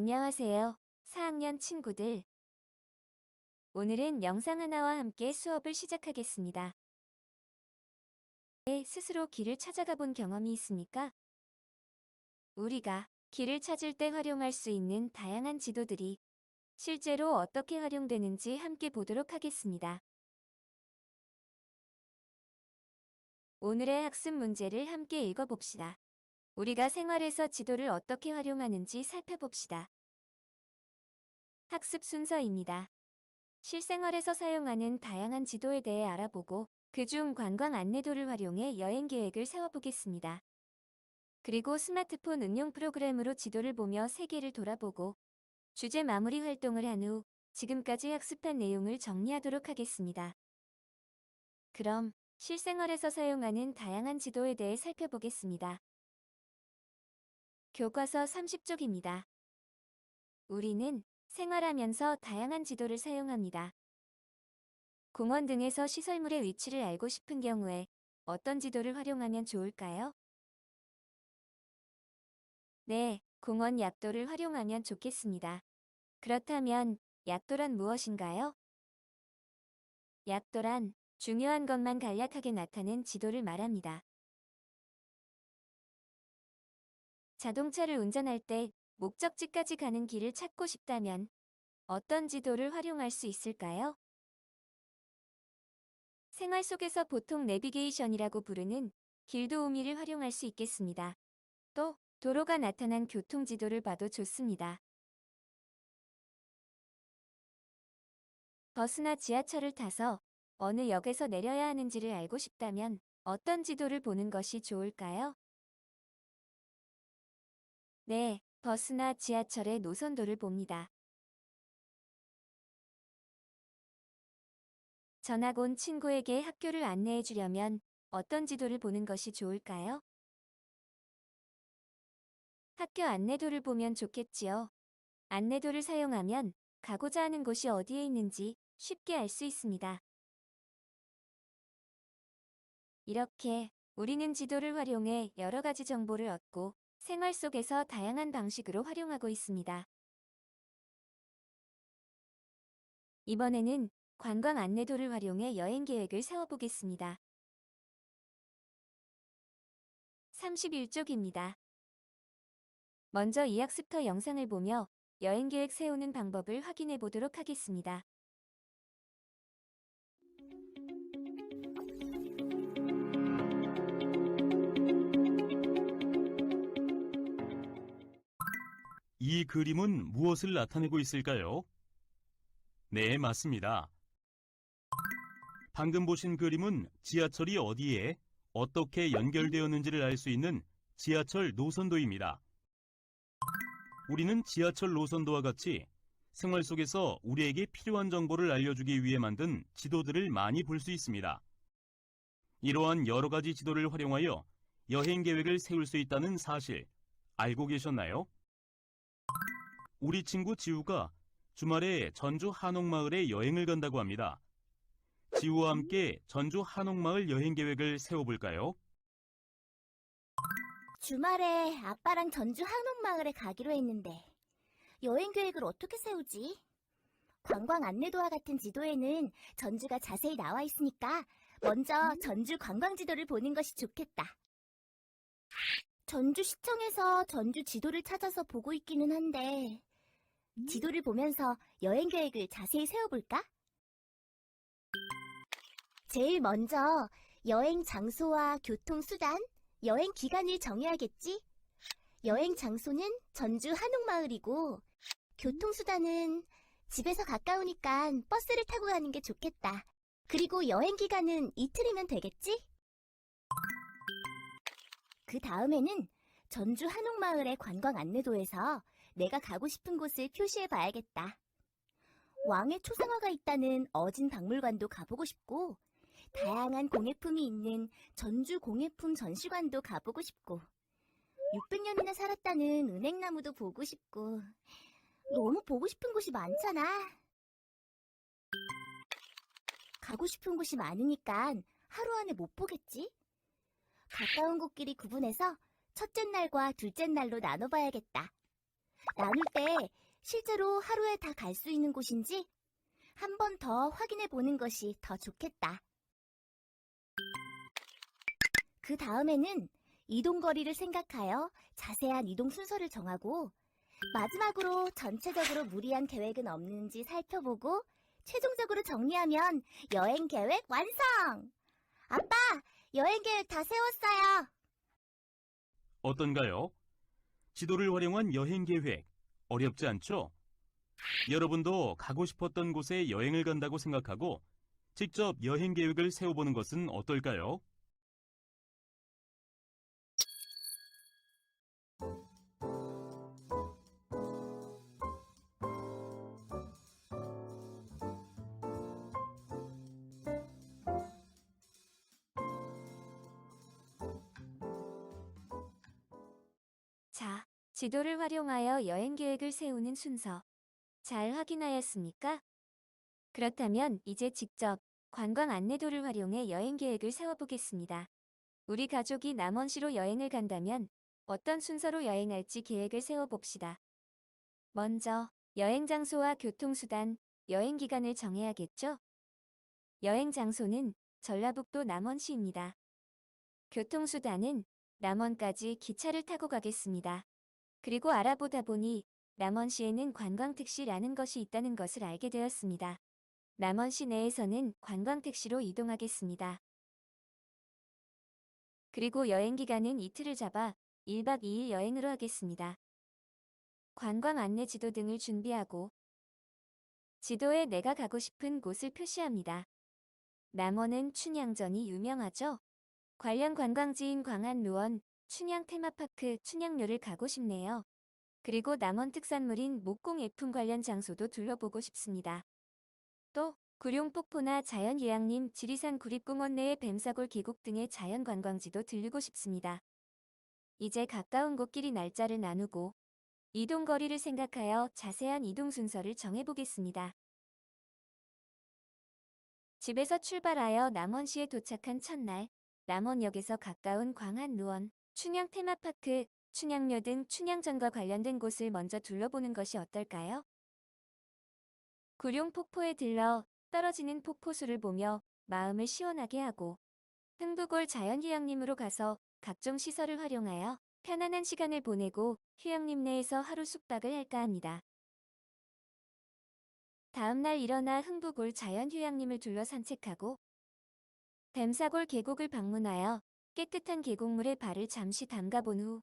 안녕하세요. 4학년 친구들. 오늘은 영상 하나와 함께 수업을 시작하겠습니다. 네, 스스로 길을 찾아가 본 경험이 있습니까? 우리가 길을 찾을 때 활용할 수 있는 다양한 지도들이 실제로 어떻게 활용되는지 함께 보도록 하겠습니다. 오늘의 학습 문제를 함께 읽어봅시다. 우리가 생활에서 지도를 어떻게 활용하는지 살펴봅시다. 학습 순서입니다. 실생활에서 사용하는 다양한 지도에 대해 알아보고 그중 관광 안내도를 활용해 여행 계획을 세워보겠습니다. 그리고 스마트폰 응용 프로그램으로 지도를 보며 세계를 돌아보고 주제 마무리 활동을 한 후 지금까지 학습한 내용을 정리하도록 하겠습니다. 그럼 실생활에서 사용하는 다양한 지도에 대해 살펴보겠습니다. 교과서 30쪽입니다. 우리는 생활하면서 다양한 지도를 사용합니다. 공원 등에서 시설물의 위치를 알고 싶은 경우에 어떤 지도를 활용하면 좋을까요? 네, 공원 약도를 활용하면 좋겠습니다. 그렇다면 약도란 무엇인가요? 약도란 중요한 것만 간략하게 나타낸 지도를 말합니다. 자동차를 운전할 때 목적지까지 가는 길을 찾고 싶다면 어떤 지도를 활용할 수 있을까요? 생활 속에서 보통 내비게이션이라고 부르는 길도우미를 활용할 수 있겠습니다. 또 도로가 나타난 교통지도를 봐도 좋습니다. 버스나 지하철을 타서 어느 역에서 내려야 하는지를 알고 싶다면 어떤 지도를 보는 것이 좋을까요? 네, 버스나 지하철의 노선도를 봅니다. 전학 온 친구에게 학교를 안내해 주려면 어떤 지도를 보는 것이 좋을까요? 학교 안내도를 보면 좋겠지요. 안내도를 사용하면 가고자 하는 곳이 어디에 있는지 쉽게 알 수 있습니다. 이렇게 우리는 지도를 활용해 여러 가지 정보를 얻고 생활 속에서 다양한 방식으로 활용하고 있습니다. 이번에는 관광 안내도를 활용해 여행 계획을 세워보겠습니다. 31쪽입니다. 먼저 이 학습터 영상을 보며 여행 계획 세우는 방법을 확인해 보도록 하겠습니다. 이 그림은 무엇을 나타내고 있을까요? 네, 맞습니다. 방금 보신 그림은 지하철이 어디에 어떻게 연결되었는지를 알 수 있는 지하철 노선도입니다. 우리는 지하철 노선도와 같이 생활 속에서 우리에게 필요한 정보를 알려주기 위해 만든 지도들을 많이 볼 수 있습니다. 이러한 여러 가지 지도를 활용하여 여행 계획을 세울 수 있다는 사실 알고 계셨나요? 우리 친구 지우가 주말에 전주 한옥마을에 여행을 간다고 합니다. 지우와 함께 전주 한옥마을 여행 계획을 세워볼까요? 주말에 아빠랑 전주 한옥마을에 가기로 했는데 여행 계획을 어떻게 세우지? 관광 안내도와 같은 지도에는 전주가 자세히 나와 있으니까 먼저 전주 관광 지도를 보는 것이 좋겠다. 전주 시청에서 전주 지도를 찾아서 보고 있기는 한데 지도를 보면서 여행 계획을 자세히 세워볼까? 제일 먼저 여행 장소와 교통 수단, 여행 기간을 정해야겠지? 여행 장소는 전주 한옥마을이고, 교통 수단은 집에서 가까우니까 버스를 타고 가는 게 좋겠다. 그리고 여행 기간은 이틀이면 되겠지? 그 다음에는 전주 한옥마을의 관광 안내도에서 내가 가고 싶은 곳을 표시해 봐야겠다. 왕의 초상화가 있다는 어진 박물관도 가보고 싶고, 다양한 공예품이 있는 전주 공예품 전시관도 가보고 싶고 600년이나 살았다는 은행나무도 보고 싶고 너무 보고 싶은 곳이 많잖아. 가고 싶은 곳이 많으니까 하루 안에 못 보겠지? 가까운 곳끼리 구분해서 첫째 날과 둘째 날로 나눠봐야겠다. 나눌 때 실제로 하루에 다 갈 수 있는 곳인지 한 번 더 확인해 보는 것이 더 좋겠다. 그 다음에는 이동 거리를 생각하여 자세한 이동 순서를 정하고 마지막으로 전체적으로 무리한 계획은 없는지 살펴보고 최종적으로 정리하면 여행 계획 완성! 아빠, 여행 계획 다 세웠어요. 어떤가요? 지도를 활용한 여행 계획 어렵지 않죠? 여러분도 가고 싶었던 곳에 여행을 간다고 생각하고 직접 여행 계획을 세워보는 것은 어떨까요? 자, 지도를 활용하여 여행 계획을 세우는 순서. 잘 확인하였습니까? 그렇다면 이제 직접 관광 안내도를 활용해 여행 계획을 세워보겠습니다. 우리 가족이 남원시로 여행을 간다면 어떤 순서로 여행할지 계획을 세워봅시다. 먼저 여행 장소와 교통수단, 여행 기간을 정해야겠죠? 여행 장소는 전라북도 남원시입니다. 교통수단은 남원까지 기차를 타고 가겠습니다. 그리고 알아보다 보니 남원시에는 관광택시라는 것이 있다는 것을 알게 되었습니다. 남원시 내에서는 관광택시로 이동하겠습니다. 그리고 여행 기간은 이틀을 잡아 1박 2일 여행으로 하겠습니다. 관광 안내 지도 등을 준비하고 지도에 내가 가고 싶은 곳을 표시합니다. 남원은 춘향전이 유명하죠? 관련 관광지인 광안 루원, 춘향 테마파크, 춘향묘를 가고 싶네요. 그리고 남원 특산물인 목공 예품 관련 장소도 둘러보고 싶습니다. 또 구룡폭포나 자연예양림, 지리산 구립공원 내의 뱀사골 계곡 등의 자연 관광지도 들르고 싶습니다. 이제 가까운 곳끼리 날짜를 나누고 이동 거리를 생각하여 자세한 이동 순서를 정해보겠습니다. 집에서 출발하여 남원시에 도착한 첫날, 남원역에서 가까운 광안 루원, 춘향 테마파크, 춘향묘 등 춘향전과 관련된 곳을 먼저 둘러보는 것이 어떨까요? 구룡 폭포에 들러 떨어지는 폭포수를 보며 마음을 시원하게 하고 흥부골 자연휴양림으로 가서 각종 시설을 활용하여 편안한 시간을 보내고 휴양림 내에서 하루 숙박을 할까 합니다. 다음날 일어나 흥부골 자연휴양림을 둘러 산책하고 뱀사골 계곡을 방문하여 깨끗한 계곡물에 발을 잠시 담가본 후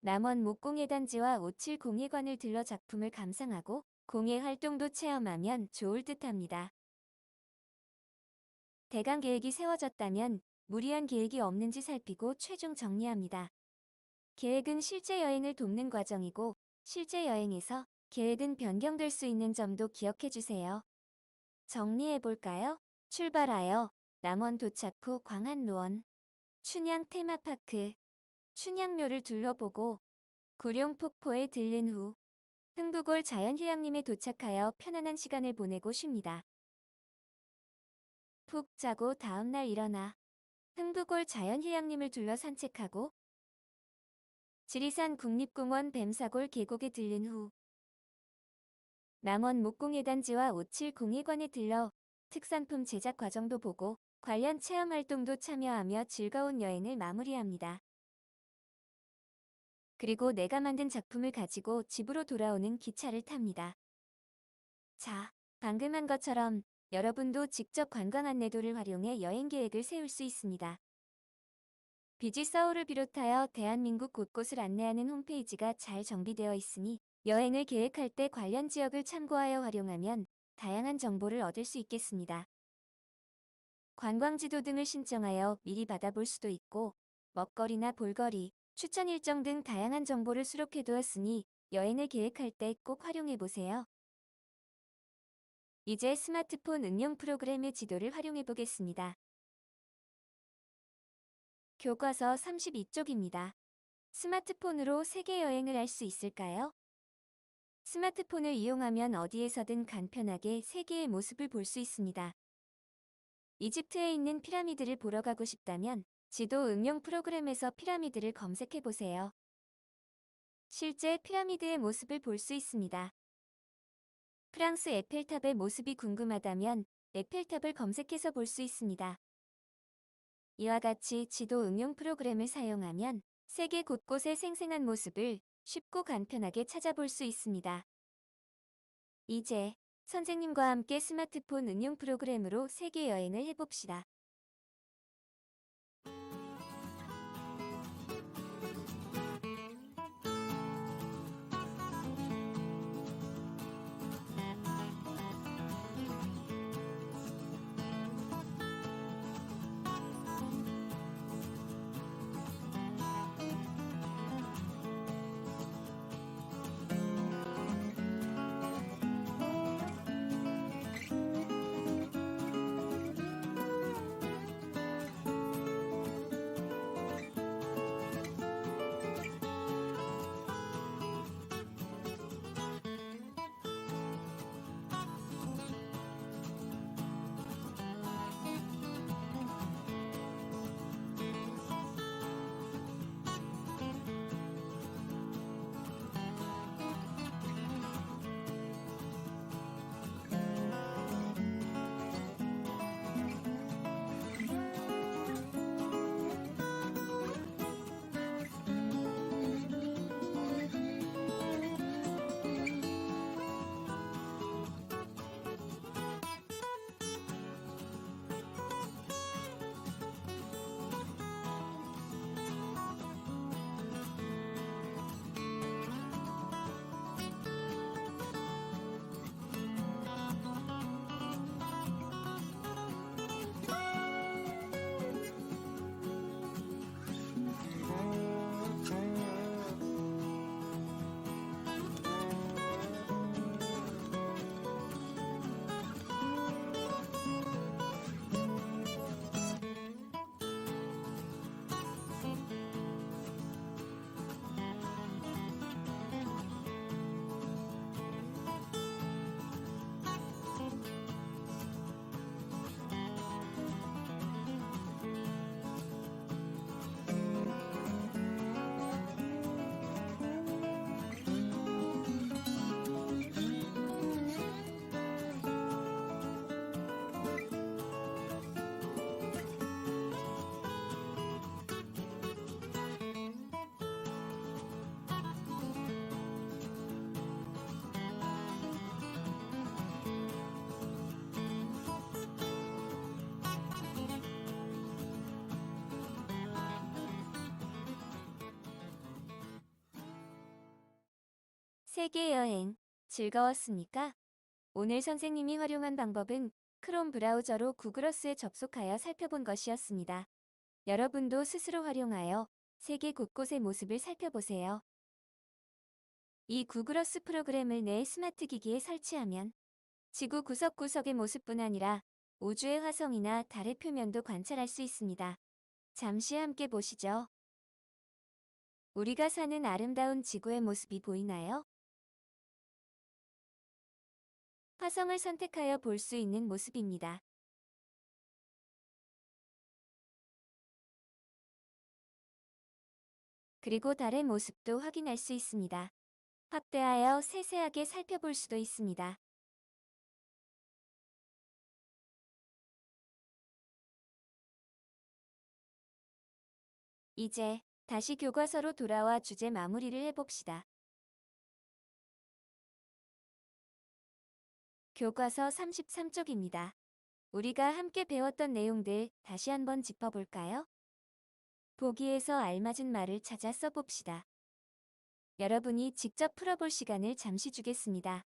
남원 목공예단지와 오칠 공예관을 들러 작품을 감상하고 공예 활동도 체험하면 좋을 듯합니다. 대강 계획이 세워졌다면 무리한 계획이 없는지 살피고 최종 정리합니다. 계획은 실제 여행을 돕는 과정이고 실제 여행에서 계획은 변경될 수 있는 점도 기억해 주세요. 정리해 볼까요? 출발하여 남원 도착 후 광안루원, 춘향 테마파크, 춘향묘를 둘러보고 구룡폭포에 들른 후 흥부골 자연휴양림에 도착하여 편안한 시간을 보내고 쉽니다. 푹 자고 다음날 일어나 흥부골 자연휴양림을 둘러 산책하고 지리산 국립공원 뱀사골 계곡에 들른 후 남원 목공예단지와 오칠 공예관에 들러 특산품 제작 과정도 보고 관련 체험 활동도 참여하며 즐거운 여행을 마무리합니다. 그리고 내가 만든 작품을 가지고 집으로 돌아오는 기차를 탑니다. 자, 방금 한 것처럼 여러분도 직접 관광 안내도를 활용해 여행 계획을 세울 수 있습니다. 비지 서울을 비롯하여 대한민국 곳곳을 안내하는 홈페이지가 잘 정비되어 있으니 여행을 계획할 때 관련 지역을 참고하여 활용하면 다양한 정보를 얻을 수 있겠습니다. 관광지도 등을 신청하여 미리 받아볼 수도 있고 먹거리나 볼거리, 추천 일정 등 다양한 정보를 수록해 두었으니 여행을 계획할 때 꼭 활용해 보세요. 이제 스마트폰 응용 프로그램의 지도를 활용해 보겠습니다. 교과서 32쪽입니다. 스마트폰으로 세계 여행을 할 수 있을까요? 스마트폰을 이용하면 어디에서든 간편하게 세계의 모습을 볼 수 있습니다. 이집트에 있는 피라미드를 보러 가고 싶다면 지도 응용 프로그램에서 피라미드를 검색해 보세요. 실제 피라미드의 모습을 볼 수 있습니다. 프랑스 에펠탑의 모습이 궁금하다면 에펠탑을 검색해서 볼 수 있습니다. 이와 같이 지도 응용 프로그램을 사용하면 세계 곳곳의 생생한 모습을 쉽고 간편하게 찾아볼 수 있습니다. 이제 선생님과 함께 스마트폰 응용 프로그램으로 세계 여행을 해봅시다. 세계 여행 즐거웠습니까? 오늘 선생님이 활용한 방법은 크롬 브라우저로 구글어스에 접속하여 살펴본 것이었습니다. 여러분도 스스로 활용하여 세계 곳곳의 모습을 살펴보세요. 이 구글어스 프로그램을 내 스마트 기기에 설치하면 지구 구석구석의 모습뿐 아니라 우주의 화성이나 달의 표면도 관찰할 수 있습니다. 잠시 함께 보시죠. 우리가 사는 아름다운 지구의 모습이 보이나요? 화성을 선택하여 볼 수 있는 모습입니다. 그리고 달의 모습도 확인할 수 있습니다. 확대하여 세세하게 살펴볼 수도 있습니다. 이제 다시 교과서로 돌아와 주제 마무리를 해봅시다. 교과서 33쪽입니다. 우리가 함께 배웠던 내용들 다시 한번 짚어볼까요? 보기에서 알맞은 말을 찾아 써봅시다. 여러분이 직접 풀어볼 시간을 잠시 주겠습니다.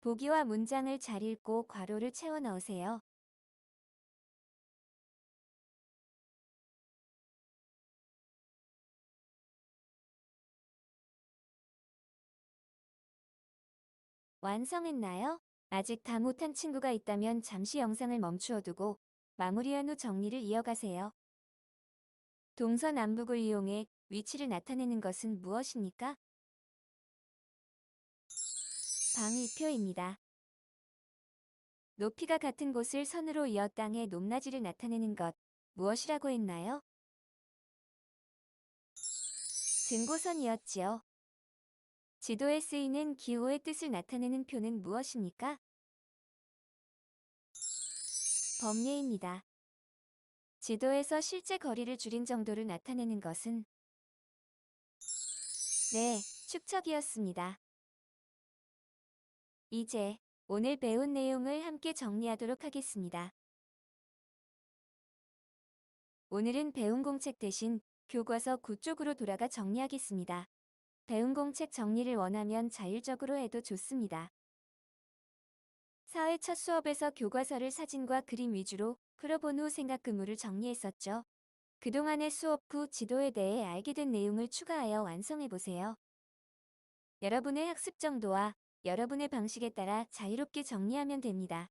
보기와 문장을 잘 읽고 괄호를 채워 넣으세요. 완성했나요? 아직 다 못한 친구가 있다면 잠시 영상을 멈추어 두고 마무리한 후 정리를 이어가세요. 동서남북을 이용해 위치를 나타내는 것은 무엇입니까? 방위표입니다. 높이가 같은 곳을 선으로 이어 땅의 높낮이를 나타내는 것 무엇이라고 했나요? 등고선이었지요. 지도에 쓰이는 기호의 뜻을 나타내는 표는 무엇입니까? 범례입니다. 지도에서 실제 거리를 줄인 정도를 나타내는 것은 네, 축척이었습니다. 이제 오늘 배운 내용을 함께 정리하도록 하겠습니다. 오늘은 배운 공책 대신 교과서 9쪽으로 돌아가 정리하겠습니다. 배운 공책 정리를 원하면 자율적으로 해도 좋습니다. 사회 첫 수업에서 교과서를 사진과 그림 위주로 풀어본 후 생각 의무를 정리했었죠. 그동안의 수업 후 지도에 대해 알게 된 내용을 추가하여 완성해보세요. 여러분의 학습 정도와 여러분의 방식에 따라 자유롭게 정리하면 됩니다.